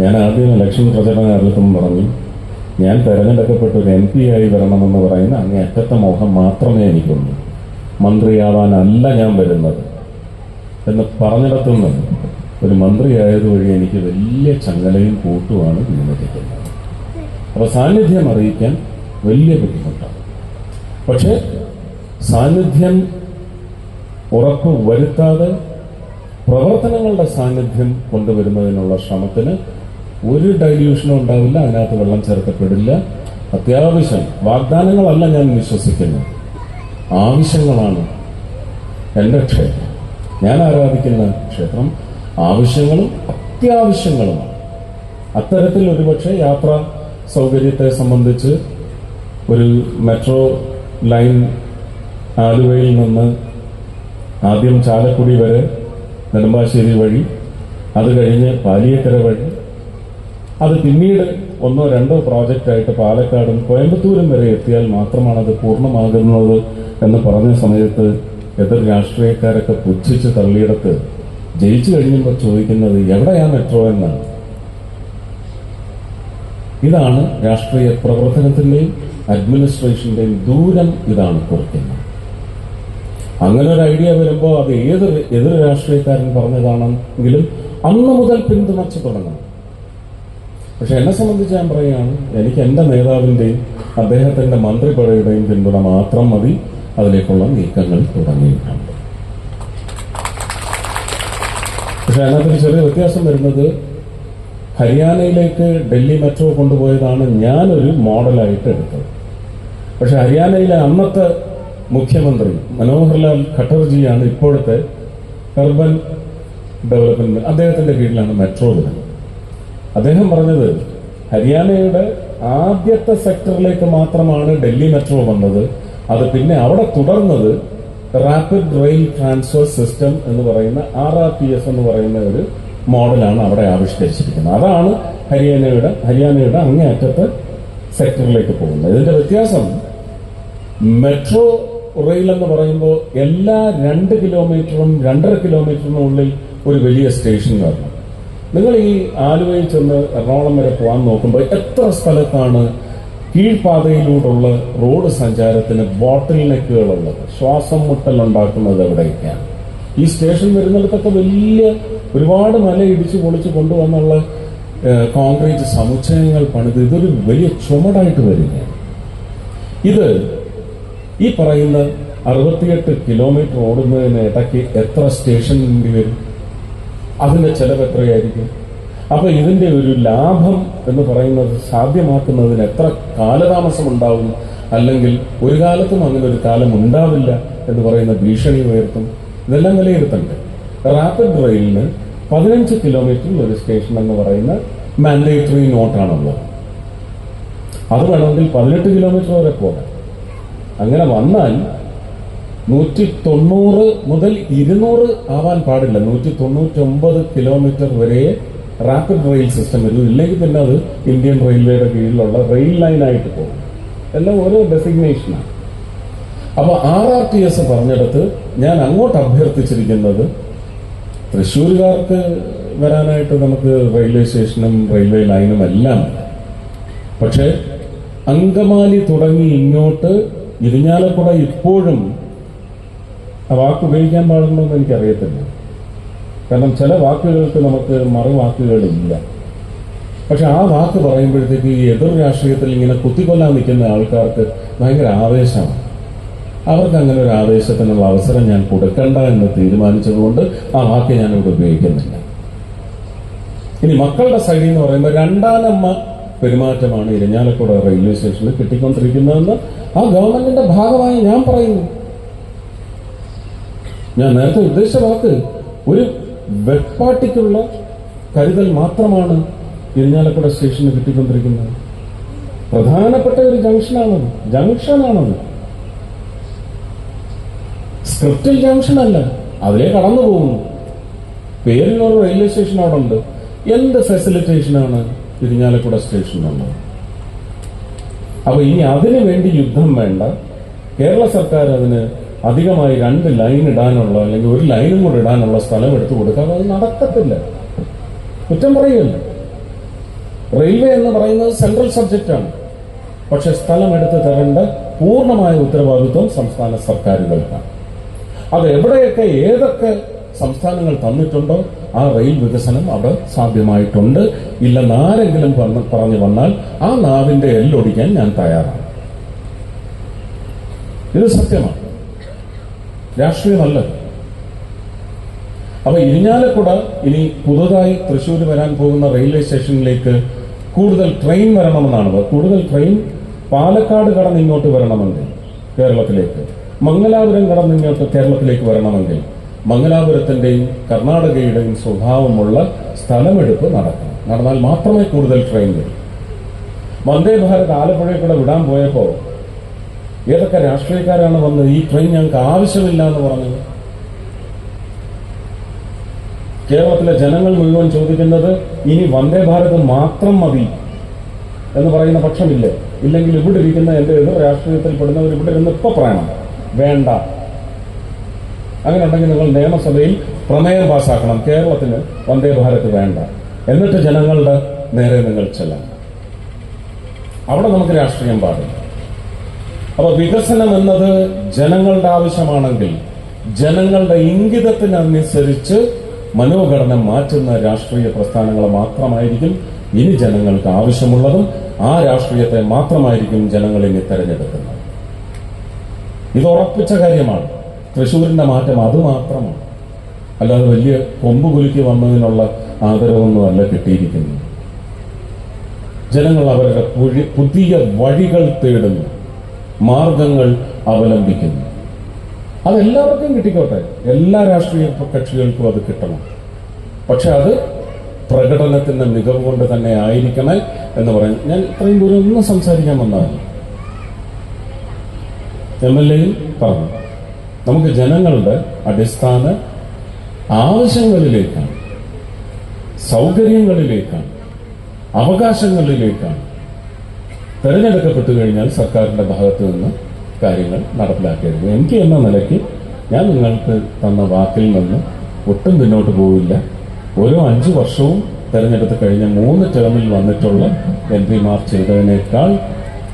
ഞാൻ ആദ്യം ഇലക്ഷൻ പ്രചരണ കാലത്തും പറഞ്ഞു. ഞാൻ തെരഞ്ഞെടുക്കപ്പെട്ട ഒരു എം പി ആയി വരണമെന്ന് പറയുന്ന അങ്ങേ അറ്റത്തെ മോഹം മാത്രമേ എനിക്കുള്ളൂ. മന്ത്രിയാവാനല്ല ഞാൻ വരുന്നത്. എന്ന് പറഞ്ഞിടത്തുനിന്ന് ഒരു മന്ത്രിയായത് വഴി എനിക്ക് വലിയ ചങ്ങലയും കൂട്ടുമാണ് വീണിരിക്കുന്നത് അപ്പൊ സാന്നിധ്യം അറിയിക്കാൻ വലിയ ബുദ്ധിമുട്ടാണ്. പക്ഷെ സാന്നിധ്യം ഉറപ്പ് വരുത്താതെ പ്രവർത്തനങ്ങളുടെ സാന്നിധ്യം കൊണ്ടുവരുന്നതിനുള്ള ശ്രമത്തിന് ഒരു ഡൈല്യൂഷനും ഉണ്ടാവില്ല അതിനകത്ത് വെള്ളം ചേർക്കപ്പെടില്ല. അത്യാവശ്യം. വാഗ്ദാനങ്ങളല്ല ഞാൻ വിശ്വസിക്കുന്നത്. ആവശ്യങ്ങളാണ്. എന്റെ ക്ഷേത്രം. ഞാൻ ആരാധിക്കുന്ന ക്ഷേത്രം ആവശ്യങ്ങളും അത്യാവശ്യങ്ങളുമാണ് അത്തരത്തിൽ ഒരുപക്ഷെ യാത്രാ സൗകര്യത്തെ സംബന്ധിച്ച് ഒരു മെട്രോ ലൈൻ ആലുവയിൽ നിന്ന് ആദ്യം ചാലക്കുടി വരെ നെടുമ്പാശ്ശേരി വഴി അത് കഴിഞ്ഞ് പാലിയക്കര വഴി അത് പിന്നീട് ഒന്നോ രണ്ടോ പ്രോജക്റ്റായിട്ട് പാലക്കാടും കോയമ്പത്തൂരും വരെ എത്തിയാൽ മാത്രമാണ് അത് പൂർണമാകുന്നത് എന്ന് പറഞ്ഞ സമയത്ത് എതിർ രാഷ്ട്രീയക്കാരൊക്കെ പുച്ഛിച്ച് തള്ളിയിടത്ത് ജയിച്ചു കഴിയുമ്പോൾ ചോദിക്കുന്നത് എവിടെയാണ് മെട്രോ എന്നാണ് ഇതാണ് രാഷ്ട്രീയ പ്രവർത്തനത്തിന്റെയും അഡ്മിനിസ്ട്രേഷന്റെയും ദൂരം ഇതാണ് കുറയ്ക്കുന്നത്. അങ്ങനെ ഒരു ഐഡിയ വരുമ്പോൾ അത് ഏത് എതിർ രാഷ്ട്രീയക്കാരൻ പറഞ്ഞതാണെങ്കിലും അന്ന് മുതൽ പിന്തുണച്ചു തുടങ്ങണം. പക്ഷെ എന്നെ സംബന്ധിച്ച് ഞാൻ പറയുകയാണ് എനിക്ക് എന്റെ നേതാവിന്റെയും അദ്ദേഹത്തിന്റെ മന്ത്രിപടയുടെയും പിന്തുണ മാത്രം മതി. അതിലേക്കുള്ള നീക്കങ്ങൾ തുടങ്ങിയിട്ടുണ്ട്. പക്ഷെ അതിനകത്തൊരു ചെറിയ വ്യത്യാസം വരുന്നത് ഹരിയാനയിലേക്ക് ഡൽഹി മെട്രോ കൊണ്ടുപോയതാണ് ഞാനൊരു മോഡലായിട്ട് എടുത്തത്. പക്ഷെ ഹരിയാനയിലെ അന്നത്തെ മുഖ്യമന്ത്രി മനോഹർലാൽ ഖട്ടർജിയാണ് ഇപ്പോഴത്തെ അർബൻ ഡെവലപ്മെന്റ് അദ്ദേഹത്തിന്റെ കീഴിലാണ് മെട്രോ വരുന്നത്. അദ്ദേഹം പറഞ്ഞത് ഹരിയാനയുടെ ആദ്യത്തെ സെക്ടറിലേക്ക് മാത്രമാണ് ഡൽഹി മെട്രോ വന്നത്. അത് പിന്നെ അവിടെ തുടർന്നത് റാപ്പിഡ് റെയിൽ ട്രാൻസ്ഫർ സിസ്റ്റം എന്ന് പറയുന്ന ആർ ആർ പി എസ് എന്ന് പറയുന്ന ഒരു മോഡലാണ് അവിടെ ആവിഷ്കരിച്ചിരിക്കുന്നത്. അതാണ് ഹരിയാനയുടെ ഹരിയാനയുടെ അങ്ങേയറ്റത്തെ സെക്ടറിലേക്ക് പോകുന്നത്. ഇതിന്റെ വ്യത്യാസം മെട്രോ റെയിൽ എന്ന് പറയുമ്പോൾ എല്ലാ രണ്ട് കിലോമീറ്ററും രണ്ടര കിലോമീറ്ററിനുള്ളിൽ ഒരു വലിയ സ്റ്റേഷൻ വരണം നിങ്ങൾ ഈ ആലുവയിൽ ചെന്ന് എറണാകുളം വരെ പോകാൻ നോക്കുമ്പോൾ എത്ര സ്ഥലത്താണ് കീഴ്പാതയിലൂടെയുള്ള റോഡ് സഞ്ചാരത്തിന് ബോട്ടിൽ നെക്കുകളുള്ളത് ശ്വാസം മുട്ടൽ ഉണ്ടാക്കുന്നത് എവിടെയൊക്കെയാണ്? ഈ സ്റ്റേഷൻ വരുന്നിടത്തൊക്കെ വലിയ ഒരുപാട് മല ഇടിച്ച് പൊളിച്ച് കൊണ്ടുവന്നുള്ള കോൺക്രീറ്റ് സമുച്ചയങ്ങൾ പണിത് ഇതൊരു വലിയ ചുമടായിട്ട് വരികയാണ്. ഇത് ഈ പറയുന്ന അറുപത്തിയെട്ട് കിലോമീറ്റർ ഓടുന്നതിന് ഇടയ്ക്ക് എത്ര സ്റ്റേഷൻ വേണ്ടി വരും? അതിന്റെ ചെലവ് എത്രയായിരിക്കും? അപ്പൊ ഇതിന്റെ ഒരു ലാഭം എന്ന് പറയുന്നത് സാധ്യമാക്കുന്നതിന് എത്ര കാലതാമസം ഉണ്ടാവും? അല്ലെങ്കിൽ ഒരു കാലത്തും അങ്ങനെ ഒരു കാലം ഉണ്ടാവില്ല എന്ന് പറയുന്ന ഭീഷണി ഉയർത്തും. ഇതെല്ലാം വിലയിരുത്തണ്ടേ? റാപ്പിഡ് റെയിലിന് പതിനഞ്ച് കിലോമീറ്ററിൽ ഒരു സ്റ്റേഷൻ എന്ന് പറയുന്ന മാൻഡേറ്ററി നോട്ടാണുള്ളത് അത് വേണമെങ്കിൽ പതിനെട്ട് കിലോമീറ്റർ വരെ പോകാം. അങ്ങനെ വന്നാൽ നൂറ്റി തൊണ്ണൂറ് മുതൽ ഇരുന്നൂറ് ആവാൻ പാടില്ല. നൂറ്റി തൊണ്ണൂറ്റി ഒമ്പത് കിലോമീറ്റർ വരെ റാപ്പിഡ് റെയിൽ സിസ്റ്റം വരും. ഇല്ലെങ്കിൽ പിന്നെ അത് ഇന്ത്യൻ റെയിൽവേയുടെ കീഴിലുള്ള റെയിൽ ലൈനായിട്ട് പോകും. എല്ലാം ഓരോ ഡെസിഗ്നേഷനാണ് അപ്പൊ ആർ ആർ ടി എസ് പറഞ്ഞെടുത്ത് ഞാൻ അങ്ങോട്ട് അഭ്യർത്ഥിച്ചിരിക്കുന്നത് തൃശ്ശൂരുകാർക്ക് വരാനായിട്ട് നമുക്ക് റെയിൽവേ സ്റ്റേഷനും റെയിൽവേ ലൈനും എല്ലാം. പക്ഷേ അങ്കമാലി തുടങ്ങി ഇങ്ങോട്ട് ഇരിഞ്ഞാലക്കുട ഇപ്പോഴും ആ വാക്ക് ഉപയോഗിക്കാൻ പാടുള്ളൂ എന്ന് എനിക്കറിയത്തില്ല. കാരണം ചില വാക്കുകൾക്ക് നമുക്ക് മറുവാക്കുകളില്ല. പക്ഷെ ആ വാക്ക് പറയുമ്പോഴത്തേക്ക് ഈ എതിർ രാഷ്ട്രീയത്തിൽ ഇങ്ങനെ കുത്തിക്കൊല്ലാൻ നിൽക്കുന്ന ആൾക്കാർക്ക് ഭയങ്കര ആവേശമാണ്. അവർക്ക് അങ്ങനെ ഒരു ആവേശത്തിനുള്ള അവസരം ഞാൻ കൊടുക്കണ്ട എന്ന് തീരുമാനിച്ചതുകൊണ്ട് ആ വാക്ക് ഞാൻ ഇവിടെ ഉപയോഗിക്കുന്നില്ല. ഇനി മക്കളുടെ സൈഡിൽ എന്ന് പറയുമ്പോൾ രണ്ടാനമ്മ പെരുമാറ്റമാണ് ഇരിഞ്ഞാലക്കുട റെയിൽവേ സ്റ്റേഷനിൽ കിട്ടിക്കൊണ്ടിരിക്കുന്നതെന്ന് ആ ഗവൺമെന്റിന്റെ ഭാഗമായി ഞാൻ പറയുന്നു. ഞാൻ നേരത്തെ ഉദ്ദേശിച്ച വാക്ക് ഒരു വെപ്പാട്ടിക്കുള്ള കരുതൽ മാത്രമാണ് ഇരിഞ്ഞാലക്കുട സ്റ്റേഷന് കിട്ടിക്കൊണ്ടിരിക്കുന്നത്. പ്രധാനപ്പെട്ട ഒരു ജംഗ്ഷനാണത്. ജംഗ്ഷനാണത്. സ്ക്രിപ്റ്റിൽ ജംഗ്ഷൻ അല്ല അതിലേ കടന്നു പോകുന്നു. പേരിലൊരു റെയിൽവേ സ്റ്റേഷൻ അവിടെ ഉണ്ട് എന്ത് ഫെസിലിറ്റേഷനാണ് ഇരിഞ്ഞാലക്കുട സ്റ്റേഷനുള്ളത്? അപ്പൊ ഇനി അതിനു വേണ്ടി യുദ്ധം വേണ്ട. കേരള സർക്കാർ അതിന് അധികമായി രണ്ട് ലൈൻ ഇടാനുള്ള അല്ലെങ്കിൽ ഒരു ലൈനും കൂടെ ഇടാനുള്ള സ്ഥലം എടുത്തു കൊടുക്കാൻ അത് നടക്കത്തില്ല. കുറ്റം പറയുകയല്ല. റെയിൽവേ എന്ന് പറയുന്നത് സെൻട്രൽ സബ്ജക്റ്റാണ് പക്ഷെ സ്ഥലം എടുത്ത് തരേണ്ട പൂർണമായ ഉത്തരവാദിത്വം സംസ്ഥാന സർക്കാരുകൾക്കാണ്. അത് എവിടെയൊക്കെ ഏതൊക്കെ സംസ്ഥാനങ്ങൾ തന്നിട്ടുണ്ടോ ആ റെയിൽ വികസനം അവിടെ സാധ്യമായിട്ടുണ്ട്. ഇല്ലെന്ന് ആരെങ്കിലും പറഞ്ഞ് വന്നാൽ ആ നാവിന്റെ എല്ലൊടിക്കാൻ ഞാൻ തയ്യാറാണ്. ഇത് സത്യമാണ്. രാഷ്ട്രീയമല്ല അപ്പൊ ഇരിഞ്ഞാലക്കുട ഇനി പുതുതായി തൃശ്ശൂർ വരാൻ പോകുന്ന റെയിൽവേ സ്റ്റേഷനിലേക്ക് കൂടുതൽ ട്രെയിൻ വരണമെന്നാണ്. കൂടുതൽ ട്രെയിൻ പാലക്കാട് കടന്ന് ഇങ്ങോട്ട് വരണമെങ്കിൽ കേരളത്തിലേക്ക് മംഗലാപുരം കടന്ന് ഇങ്ങോട്ട് കേരളത്തിലേക്ക് വരണമെങ്കിൽ മംഗലാപുരത്തിന്റെയും കർണാടകയുടെയും സ്വഭാവമുള്ള സ്ഥലമെടുപ്പ് നടക്കണം. നടന്നാൽ മാത്രമേ കൂടുതൽ ട്രെയിൻ വരൂ. വന്ദേ ഭാരത് ആലപ്പുഴയിൽ കൂടെ വിടാൻ പോയപ്പോ ഏതൊക്കെ രാഷ്ട്രീയക്കാരാണ് വന്നത് ഈ ട്രെയിൻ ഞങ്ങൾക്ക് ആവശ്യമില്ല എന്ന് പറഞ്ഞത്? കേരളത്തിലെ ജനങ്ങൾ മുഴുവൻ ചോദിക്കുന്നത് ഇനി വന്ദേ ഭാരത് മാത്രം മതി എന്ന് പറയുന്ന പക്ഷമില്ലേ? ഇല്ലെങ്കിൽ ഇവിടെ ഇരിക്കുന്ന എന്റെ എതിർ രാഷ്ട്രീയത്തിൽ പെടുന്നവർ ഇവിടെ ഇരുന്ന് ഇപ്പൊ പറയണം വേണ്ട. അങ്ങനെ ഉണ്ടെങ്കിൽ നിങ്ങൾ നിയമസഭയിൽ പ്രമേയം പാസാക്കണം. കേരളത്തിന് വന്ദേ ഭാരത് വേണ്ട. എന്നിട്ട് ജനങ്ങളുടെ നേരെ നിങ്ങൾ ചെല്ലണം. അവിടെ നമുക്ക് രാഷ്ട്രീയം പാടില്ല. അപ്പൊ വികസനം എന്നത് ജനങ്ങളുടെ ആവശ്യമാണെങ്കിൽ ജനങ്ങളുടെ ഇംഗിതത്തിനനുസരിച്ച് മനോഘടന മാറ്റുന്ന രാഷ്ട്രീയ പ്രസ്ഥാനങ്ങൾ മാത്രമായിരിക്കും ഇനി ജനങ്ങൾക്ക് ആവശ്യമുള്ളതും ആ രാഷ്ട്രീയത്തെ മാത്രമായിരിക്കും ജനങ്ങൾ ഇനി തെരഞ്ഞെടുക്കുന്നത്. ഇത് ഉറപ്പിച്ച കാര്യമാണ്. തൃശ്ശൂരിന്റെ മാറ്റം അത് മാത്രമാണ്. അല്ലാതെ വലിയ കൊമ്പ് കുലുക്കി വന്നതിനുള്ള ആദരവൊന്നും അല്ല കിട്ടിയിരിക്കുന്നത്. ജനങ്ങൾ അവരുടെ പുതിയ വഴികൾ തേടുന്നു. മാർഗങ്ങൾ അവലംബിക്കുന്നു. അതെല്ലാവർക്കും കിട്ടിക്കോട്ടെ. എല്ലാ രാഷ്ട്രീയ കക്ഷികൾക്കും അത് കിട്ടണം. പക്ഷെ അത് പ്രകടനത്തിന്റെ മികവ് കൊണ്ട് തന്നെ ആയിരിക്കണേ എന്ന് പറയാൻ ഞാൻ ഇത്രയും ദൂരം ഒന്നും സംസാരിക്കാൻ വന്നതല്ല. എം എൽ എയും പറഞ്ഞു നമുക്ക് ജനങ്ങളുടെ അടിസ്ഥാന ആവശ്യങ്ങളിലേക്കാണ് സൗകര്യങ്ങളിലേക്കാണ് അവകാശങ്ങളിലേക്കാണ് തെരഞ്ഞെടുക്കപ്പെട്ടു കഴിഞ്ഞാൽ സർക്കാരിന്റെ ഭാഗത്തു നിന്ന് കാര്യങ്ങൾ നടപ്പിലാക്കിയിരുന്നു എനിക്ക് എന്ന നിലയ്ക്ക് ഞാൻ നിങ്ങൾക്ക് തന്ന വാക്കിൽ നിന്ന് ഒട്ടും പിന്നോട്ട് പോവില്ല. ഓരോ അഞ്ച് വർഷവും തെരഞ്ഞെടുത്ത് കഴിഞ്ഞ മൂന്ന് ടേമിൽ വന്നിട്ടുള്ള എം പിമാർ ചെയ്തതിനേക്കാൾ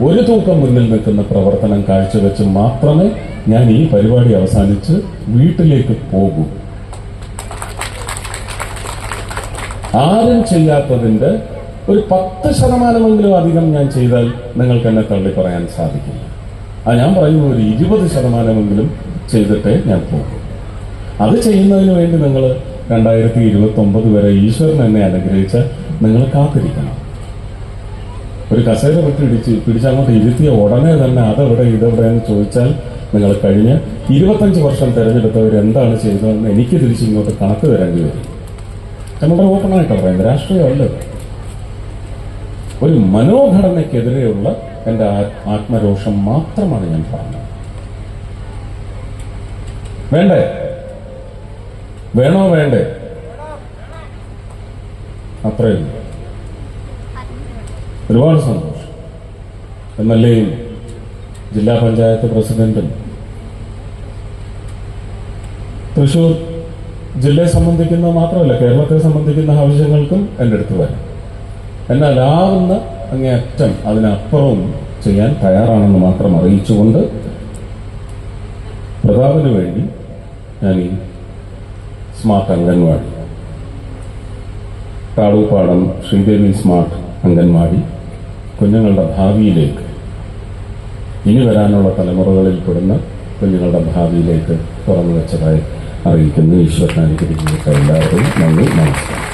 ഒരു തൂക്കം മുന്നിൽ നിൽക്കുന്ന പ്രവർത്തനം കാഴ്ചവെച്ച് മാത്രമേ ഞാൻ ഈ പരിപാടി അവസാനിച്ച് വീട്ടിലേക്ക് പോകൂ. ആരും ചെയ്യാത്തതിന്റെ ഒരു പത്ത് ശതമാനമെങ്കിലും അധികം ഞാൻ ചെയ്താൽ നിങ്ങൾക്ക് എന്നെ തള്ളി പറയാൻ സാധിക്കില്ല. ആ ഞാൻ പറയുന്നു ഒരു ഇരുപത് ശതമാനമെങ്കിലും ചെയ്തിട്ടേ ഞാൻ പോകും. അത് ചെയ്യുന്നതിന് വേണ്ടി നിങ്ങൾ രണ്ടായിരത്തി ഇരുപത്തി ഒമ്പത് വരെ ഈശ്വരൻ എന്നെ അനുഗ്രഹിച്ച നിങ്ങൾ കാത്തിരിക്കണം. ഒരു കസേര വിട്ടിടിച്ച് പിടിച്ചങ്ങോട്ട് ഇരുത്തിയ ഉടനെ തന്നെ അതെവിടെ ഇതെവിടെ എന്ന് ചോദിച്ചാൽ നിങ്ങൾ കഴിഞ്ഞ ഇരുപത്തഞ്ച് വർഷം തിരഞ്ഞെടുത്തവർ എന്താണ് ചെയ്തതെന്ന് എനിക്ക് തിരിച്ചിങ്ങോട്ട് കണക്ക് തരേണ്ടി വരും. നമ്മുടെ ഓപ്പണായിട്ട് പറയുന്നത് രാഷ്ട്രീയമല്ല. ഒരു മനോഘടനയ്ക്കെതിരെയുള്ള എന്റെ ആത്മരോഷം മാത്രമാണ് ഞാൻ പറഞ്ഞത്. വേണ്ടേ? വേണോ വേണ്ടേ? അത്രയും ഒരുപാട് സന്തോഷം. എം എൽ എയും ജില്ലാ പഞ്ചായത്ത് പ്രസിഡന്റും തൃശൂർ ജില്ലയെ സംബന്ധിക്കുന്ന മാത്രമല്ല കേരളത്തെ സംബന്ധിക്കുന്ന ആവശ്യങ്ങൾക്കും എന്റെ അടുത്ത് വരാം. എന്നാൽ ആവുന്ന അങ്ങേയറ്റം അതിനപ്പുറവും ചെയ്യാൻ തയ്യാറാണെന്ന് മാത്രം അറിയിച്ചുകൊണ്ട് പ്രതാപന് വേണ്ടി ഞാൻ ഈ സ്മാർട്ട് അംഗൻവാടി കാളൂപ്പാടം ശ്രീദേവി സ്മാർട്ട് അംഗൻവാടി കുഞ്ഞുങ്ങളുടെ ഭാവിയിലേക്ക് ഇനി വരാനുള്ള തലമുറകളിൽ പെടുന്ന കുഞ്ഞുങ്ങളുടെ ഭാവിയിലേക്ക് തുറന്നു വെച്ചതായി അറിയിക്കുന്നു. ഈശ്വരൻ അനുഗ്രഹിക്കുന്ന എല്ലാവരും നന്ദി നമസ്കാരം.